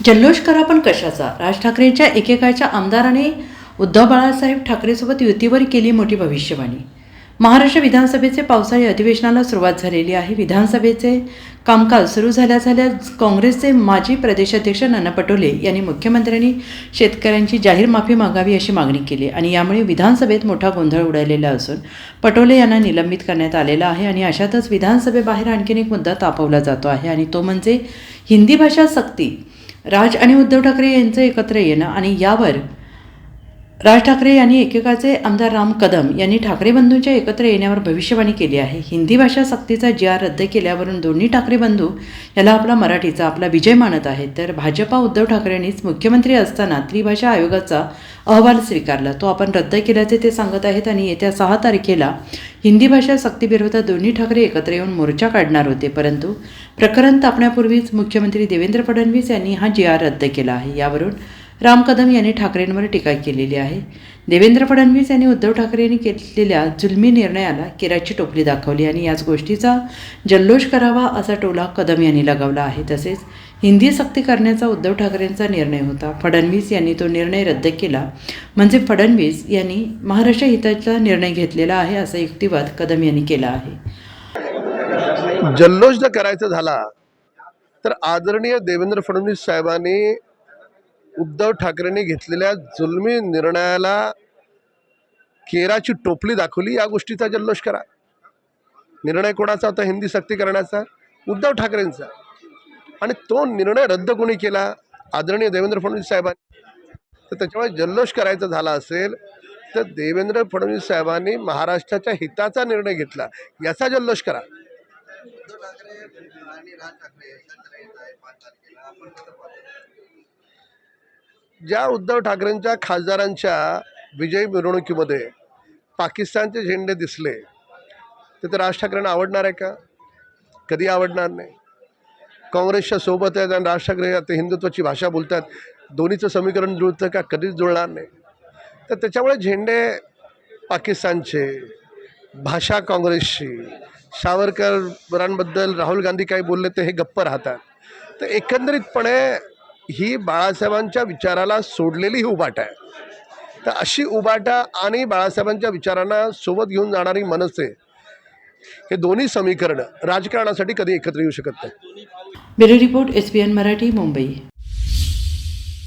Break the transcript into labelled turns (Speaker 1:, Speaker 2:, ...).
Speaker 1: जल्लोष करा पण कशाचा? राज ठाकरेंच्या एकेकाळच्या आमदाराने उद्धव बाळासाहेब ठाकरेसोबत युतीवर केली मोठी भविष्यवाणी. महाराष्ट्र विधानसभेचे पावसाळी अधिवेशनाला सुरुवात झालेली आहे. विधानसभेचे कामकाज सुरू झाल्या झाल्या काँग्रेसचे माजी प्रदेशाध्यक्ष नाना पटोले यांनी मुख्यमंत्र्यांनी शेतकऱ्यांची जाहीर माफी मागावी अशी मागणी केली आणि यामुळे विधानसभेत मोठा गोंधळ उडालेला असून पटोले यांना निलंबित करण्यात आलेला आहे आणि अशातच विधानसभेबाहेर आणखीन एक मुद्दा तापवला जातो आहे आणि तो म्हणजे हिंदी भाषा सक्ती. राज आणि उद्धव ठाकरे यांचं एकत्र येणं आणि यावर राज ठाकरे यांनी एकेकाचे आमदार राम कदम यांनी ठाकरे बंधूंच्या एकत्र येण्यावर भविष्यवाणी केली आहे. हिंदी भाषा सक्तीचा जी आर रद्द केल्यावरून दोन्ही ठाकरे बंधू याला आपला मराठीचा आपला विजय मानत आहेत. तर भाजपा उद्धव ठाकरेंनीच मुख्यमंत्री असताना त्रिभाषा आयोगाचा अहवाल स्वीकारला. तो आपण रद्द केल्याचे ते सांगत आहेत आणि येत्या सहा तारखेला हिंदी भाषा सक्तीविरोधात दोन्ही ठाकरे एकत्र येऊन मोर्चा काढणार होते. परंतु प्रकरण तापण्यापूर्वीच मुख्यमंत्री देवेंद्र फडणवीस यांनी हा जी आर रद्द केला आहे. यावरून राम कदम यांनी ठाकरेंवर टीका केलेली आहे. देवेंद्र फडणवीस यांनी उद्धव ठाकरे यांनी घेतलेल्या जुलमी निर्णयाला केराची टोपली दाखवली आणि याच गोष्टीचा जल्लोष करावा असा टोला कदम यांनी लगावला आहे. तसेच हिंदी सक्ती करण्याचा उद्धव ठाकरेंचा निर्णय होता. फडणवीस यांनी तो निर्णय रद्द केला. म्हणजे फडणवीस यांनी महाराष्ट्र हिताचा निर्णय घेतलेला आहे असा युक्तिवाद कदम यांनी केला आहे.
Speaker 2: जल्लोष जर करायचा झाला तर आदरणीय देवेंद्र फडणवीस साहेबांनी उद्धव ठाकरेंनी घेतलेल्या जुलमी निर्णयाला केराची टोपली दाखवली या गोष्टीचा जल्लोष करा. निर्णय कोणाचा होता? हिंदी सक्ती करण्याचा उद्धव ठाकरेंचा. आणि तो निर्णय रद्द कोणी केला? आदरणीय देवेंद्र फडणवीस साहेबांनी. तर त्याच्यामुळे जल्लोष करायचा झाला असेल तर देवेंद्र फडणवीस साहेबांनी महाराष्ट्राच्या हिताचा निर्णय घेतला. याचा जल्लोष करा
Speaker 3: उद्धव ठाकरे आणि राज ठाकरे एकत्र येत आहे पाच तारखेला आपण कसं पाहतो
Speaker 2: ज्या उद्धव ठाकरेंच्या खासदारांच्या विजयी मिरवणुकीमध्ये पाकिस्तानचे झेंडे दिसले ते तर राज ठाकरेंना आवडणार आहे का? कधी आवडणार नाही? काँग्रेसच्या सोबत आहेत आणि राज ठाकरे आता हिंदुत्वाची भाषा बोलतात. दोन्हीचं समीकरण जुळतं का? कधीच जुळणार नाही. तर त्याच्यामुळे झेंडे पाकिस्तानचे भाषा काँग्रेसची सावरकरांबद्दल राहुल गांधी काही बोलले ते हे गप्प राहतात. तर एकंदरीतपणे ही बाळासाहेबांच्या विचाराला सोडलेली ही उभाट आहे. तर अशी उभाटा आणि बाळासाहेबांच्या विचारांना सोबत घेऊन जाणारी मनसे हे दोन्ही समीकरणं राजकारणासाठी कधी एकत्र येऊ शकत नाही
Speaker 1: bureau report S Marathi Mumbai.